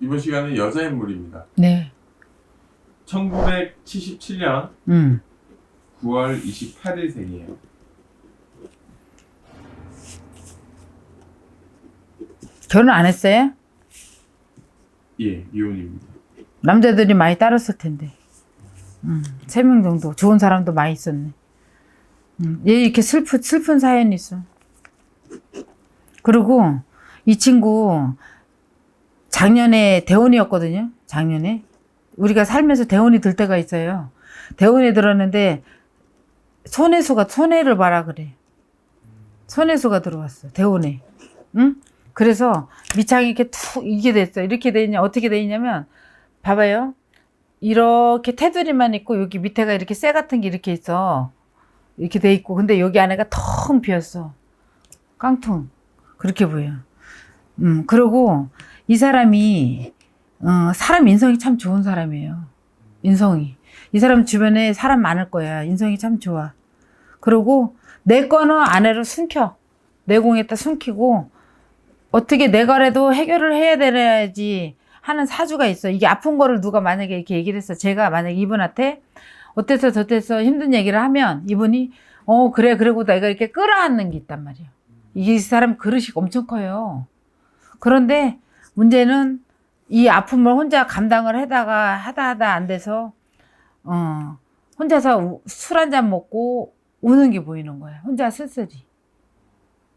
이번 시간은 여자 인물입니다. 네. 1977년 음. 9월 28일 생이에요. 결혼 안 했어요? 예, 미혼입니다. 남자들이 많이 따랐을 텐데. 음, 세 명 정도. 좋은 사람도 많이 있었네. 음, 얘 이렇게 슬픈, 슬픈 사연이 있어. 그리고 이 친구 작년에 대원이었거든요. 작년에. 우리가 살면서 대원이 들 때가 있어요. 대원이 들었는데 손해수가 손해를 봐라 그래. 손해수가 들어왔어. 대원에. 응? 그래서 밑창이 이렇게 툭 이게 됐어. 이렇게 돼 있냐 어떻게 돼 있냐면 봐봐요. 이렇게 테두리만 있고 여기 밑에가 이렇게 쇠 같은 게 이렇게 있어. 이렇게 돼 있고 근데 여기 안에가 텅 비었어. 깡통. 그렇게 보여. 음, 그리고 이 사람이 어, 사람 인성이 참 좋은 사람이에요. 인성이. 이 사람 주변에 사람 많을 거야. 인성이 참 좋아. 그리고 내 거는 아내를 숨겨. 내공에다 숨기고 어떻게 내 거라도 해결을 해야 되야지 하는 사주가 있어. 이게 아픈 거를 누가 만약에 이렇게 얘기를 했어. 제가 만약에 이분한테 어땠어 저땠어 힘든 얘기를 하면 이분이 어 그래 그러고 내가 이렇게 끌어안는 게 있단 말이에요. 이 사람 그릇이 엄청 커요. 그런데 문제는 이 아픔을 혼자 감당을 하다가 하다 하다 안 돼서 어 혼자서 술 한 잔 먹고 우는 게 보이는 거야. 혼자 쓸쓸히.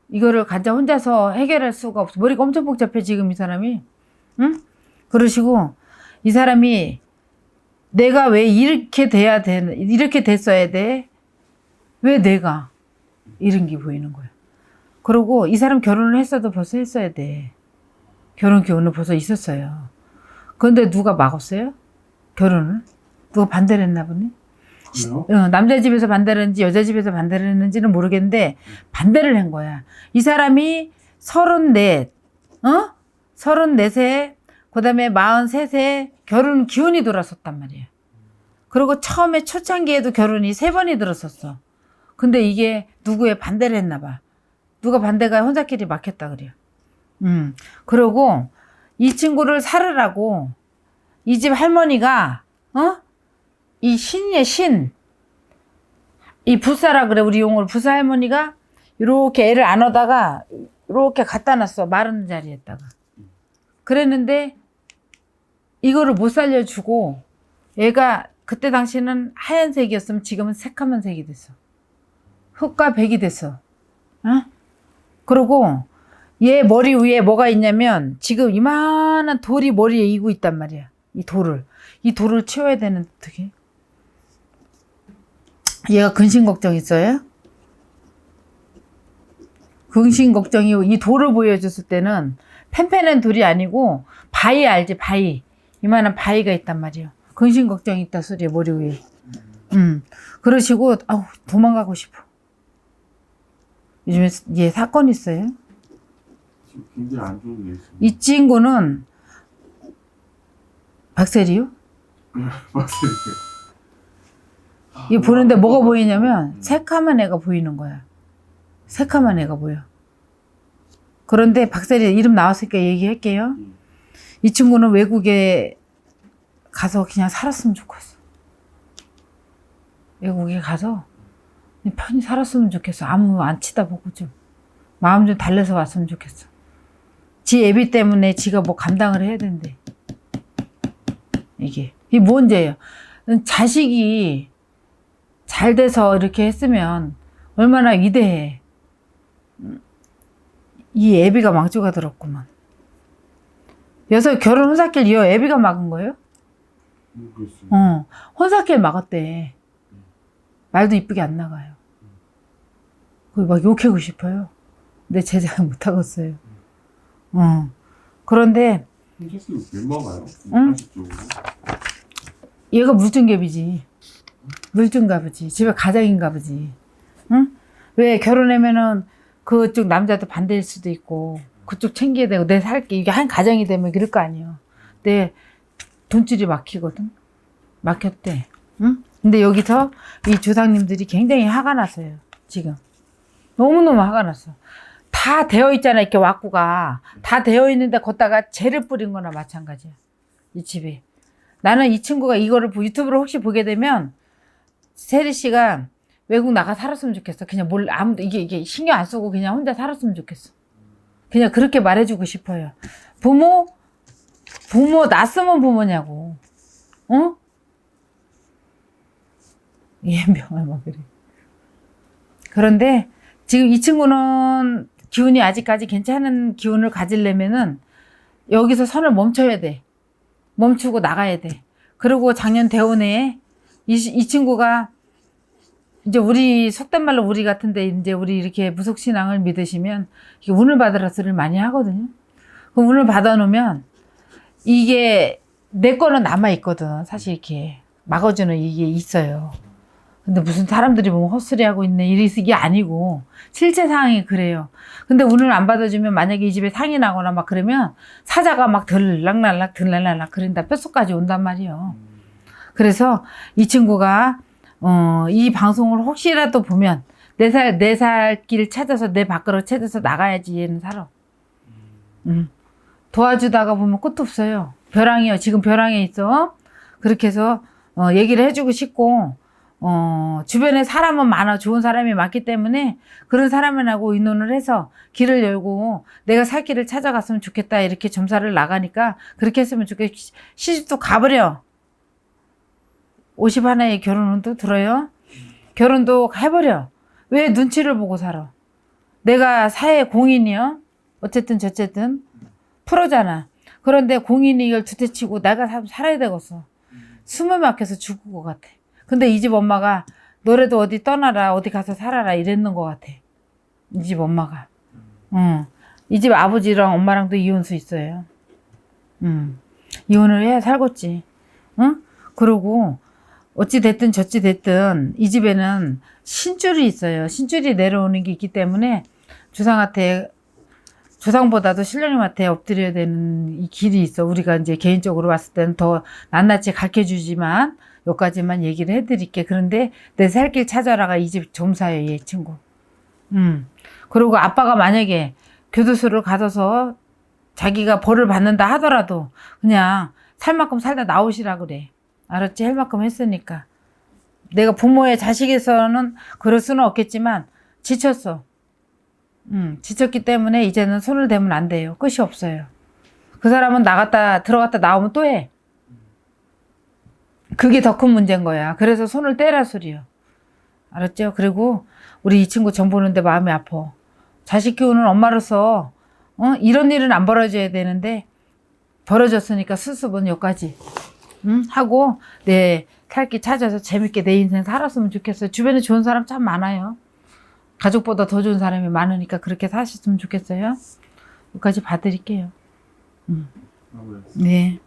이거를 간자 혼자서 해결할 수가 없어. 머리가 엄청 복잡해 지금 이 사람이. 응? 그러시고 이 사람이 내가 왜 이렇게 돼야 돼? 이렇게 됐어야 돼? 왜 내가 이런 게 보이는 거야. 그리고 이 사람 결혼을 했어도 벌써 했어야 돼. 결혼 기운은 벌써 있었어요. 그런데 누가 막았어요? 결혼을? 누가 반대를 했나 보네? 어, 남자 집에서 반대를 했는지 여자 집에서 반대를 했는지는 모르겠는데 반대를 한 거야. 이 사람이 서른넷, 어? 서른넷에 그다음에 마흔셋에 결혼 기운이 돌았었단 말이야. 그리고 처음에 초창기에도 결혼이 세 번이 들었었어. 근데 이게 누구의 반대를 했나 봐. 누가 반대가 혼자끼리 막혔다 그래요. 음. 그러고 이 친구를 살으라고 이 집 할머니가 어? 이 신이의 신. 이 부사라 그래 우리 용어로 부사 할머니가 이렇게 애를 안아다가 이렇게 갖다 놨어 마른 자리에다가. 그랬는데 이거를 못 살려주고 얘가 그때 당시는 하얀색이었으면 지금은 새카만 색이 됐어. 흑과 백이 됐어. 어? 그리고 얘 머리 위에 뭐가 있냐면 지금 이만한 돌이 머리에 이고 있단 말이야. 이 돌을. 이 돌을 치워야 되는데 어떻게? 얘가 근심 걱정 있어요? 근심 걱정이 이 돌을 보여줬을 때는 펜펜한 돌이 아니고 바위 알지 바위 이만한 바위가 있단 말이에요. 근심 걱정이 있다 소리에 머리 위에. 음 그러시고 아우 도망가고 싶어. 요즘에 얘 사건 있어요. 굉장히 안 좋은 게 있습니다. 이 친구는 박세리요? 맞아요. 이 보는데 뭐가 보이냐면 새카만 애가 보이는 거야. 새카만 애가 보여. 그런데 박세리 이름 나왔으니까 얘기할게요. 이 친구는 외국에 가서 그냥 살았으면 좋겠어. 외국에 가서 편히 살았으면 좋겠어. 아무 안 치다 보고 좀 마음 좀 달래서 왔으면 좋겠어. 지 애비 때문에 지가 뭐 감당을 해야 된대. 이게 이게 뭔데요? 자식이 잘 돼서 이렇게 했으면 얼마나 위대해. 음, 이 애비가 망조가 들었구만. 여서 결혼 혼사길 이어 애비가 막은 거예요? 모르겠습니다. 어, 혼사길 막았대. 말도 이쁘게 안 나가요. 그막 욕하고 싶어요. 근데 제작을 못 하겠어요. 어. 그런데 왜 먹어요? 응? 80쪽으로. 얘가 물증갑이지. 물증갑이지. 집에 가장인가 보지. 응? 왜 결혼하면은 그쪽 남자도 반대일 수도 있고 그쪽 챙겨야 되고 내 살게 이게 한 가정이 되면 그럴 거 아니에요. 내 돈줄이 막히거든. 막혔대. 응? 근데 여기서 이 조상님들이 굉장히 화가 났어요. 지금. 너무너무 화가 났어. 다 되어 있잖아 이렇게 와꾸가. 다 되어 있는데 걷다가 재를 뿌린 거나 마찬가지야 이 집이. 나는 이 친구가 이거를 보- 유튜브를 혹시 보게 되면 세리 씨가 외국 나가 살았으면 좋겠어. 그냥 뭘 아무도 이게 이게 신경 안 쓰고 그냥 혼자 살았으면 좋겠어. 그냥 그렇게 말해주고 싶어요. 부모 부모 낯으면 부모냐고. 어? 예명아 막 그래? 그런데 지금 이 친구는 기운이 아직까지 괜찮은 기운을 가지려면은 여기서 선을 멈춰야 돼. 멈추고 나가야 돼. 그리고 작년 대원회에 이, 시- 이 친구가 이제 우리 속된 말로 우리 같은데 이제 우리 이렇게 무속신앙을 믿으시면 이게 운을 받으라 소리를 많이 하거든요. 그 운을 받아놓으면 이게 내 거는 남아있거든. 사실 이렇게 막아주는 이게 있어요. 근데 무슨 사람들이 보면 헛소리 하고 있네. 이게 아니고 실제 상황이 그래요. 근데 운을 안 받아주면 만약에 이 집에 상이 나거나 막 그러면 사자가 막 들락날락 들락날락 그런다 뼛속까지 온단 말이에요. 그래서 이 친구가 어, 이 방송을 혹시라도 보면 내 살 내 살길 찾아서 내 밖으로 찾아서 나가야지 얘는 살아. 음. 도와주다가 보면 끝도 없어요. 벼랑이요. 지금 벼랑에 있어. 그렇게 해서 어, 얘기를 해주고 싶고 어, 주변에 사람은 많아. 좋은 사람이 많기 때문에 그런 사람하고 의논을 해서 길을 열고 내가 살 길을 찾아갔으면 좋겠다. 이렇게 점사를 나가니까 그렇게 했으면 좋겠 시- 시집도 가버려. 50 하나에 결혼은 또 들어요. 결혼도 해버려. 왜 눈치를 보고 살아? 내가 사회 공인이요. 어쨌든 저쨌든 프로잖아. 그런데 공인이 이걸 두대치고 내가 살- 살아야 되겠어. 숨을 막혀서 죽을 것 같아. 근데 이 집 엄마가 너래도 어디 떠나라 어디 가서 살아라 이랬는 것 같아. 이 집 엄마가. 응. 이 집 아버지랑 엄마랑도 이혼수 있어요. 응. 이혼을 해 살겠지. 응? 그리고 어찌 됐든 저찌 됐든 이 집에는 신줄이 있어요. 신줄이 내려오는 게 있기 때문에 조상한테 조상보다도 신령님한테 엎드려야 되는 이 길이 있어. 우리가 이제 개인적으로 봤을 때는 더 낱낱이 가르쳐 주지만 여기까지만 얘기를 해드릴게. 그런데 내 살길 찾아라가 이 집 점사예요, 얘 친구. 음. 그리고 아빠가 만약에 교도소를 가둬서 자기가 벌을 받는다 하더라도 그냥 살 만큼 살다 나오시라 그래. 알았지? 할 만큼 했으니까. 내가 부모의 자식에서는 그럴 수는 없겠지만 지쳤어. 음, 지쳤기 때문에 이제는 손을 대면 안 돼요. 끝이 없어요. 그 사람은 나갔다 들어갔다 나오면 또 해. 그게 더 큰 문제인 거야. 그래서 손을 떼라 소리요. 알았죠? 그리고 우리 이 친구 정 보는데 마음이 아파. 자식 키우는 엄마로서 어? 이런 일은 안 벌어져야 되는데 벌어졌으니까 수습은 여기까지 응? 하고 내 살길 찾아서 재밌게 내 인생 살았으면 좋겠어요. 주변에 좋은 사람 참 많아요. 가족보다 더 좋은 사람이 많으니까 그렇게 사셨으면 좋겠어요. 여기까지 봐드릴게요. 하고 네.